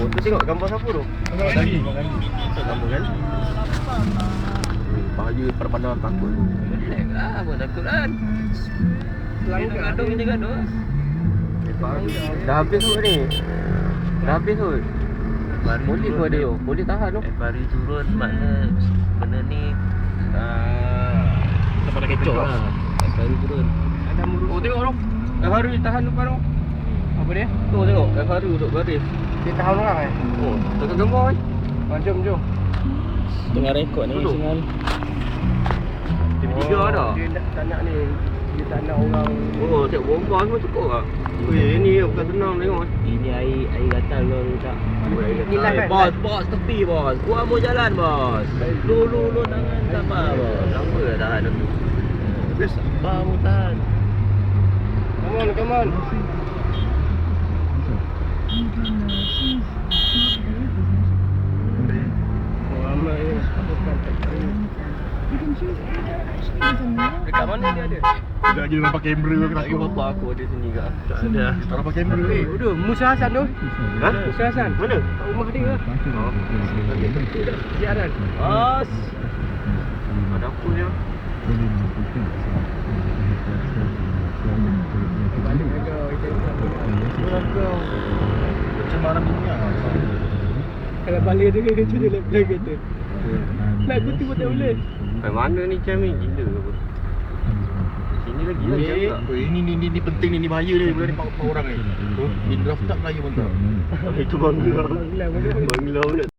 Oh, tu tengok gambar siapa tu? Lagi. Tak gambar kan? Bahaya pada pandangan takut. Relax lah, apa takut kan? Dia nak gaduh, dia gaduh. Dah habis kot ni. Dah habis kot. Boleh kau ada tu. Boleh tahan tu. Ekbari turun makna benda ni Ah. Kita pada kecoh lah. Ekbari turun. Ada murus. Oh tengok tu. Dah baru tahan depan tu. Apa dia? Tu tengok. Dah baru duduk baris. Dia tahan orang eh? Oh, tengok gambar eh. Ah, jom jom. Tengah rekod ni Duduk. Dia bertiga Oh, dah. Dia tak, tak nak ni Dia tak nak orang Oh, tengok bomba semua cukup tak? Weh, ni bukan senang tengok. Ini air air gatal kau tak. Ni live kan? Bos, bos tepi bos. Gua mau jalan bos. Dulu lu tangan sabar bos. Lama dah tahan tu. Sabar mu tahan. Come on, come on Oh, amat ni Bukan tak tahu Dekat mana dia ada? Tidak lagi nampak kamera ke tak Aku bapak aku ada sini ke? Tak ada. Tak nampak kamera. Eh, udah Musa Hasan tu Ha? Musa Hasan Mana? Kat rumah dia lah Oh. Siaran Bos. Ada apa dia? Balik kau Kau Macam mana dunia. Kalau balik tu kan kerja dia lagi kereta Nak kutu pun tak boleh Eh, mana ni ni? Gila apa? Sini lagi lah jam tak? Eh, ini ni ni ni penting ni ni bahaya ni bila ni pak orang ni. Ini draft tak lagi pun tak. Itu bangla. Bangla mana Bangla pun nak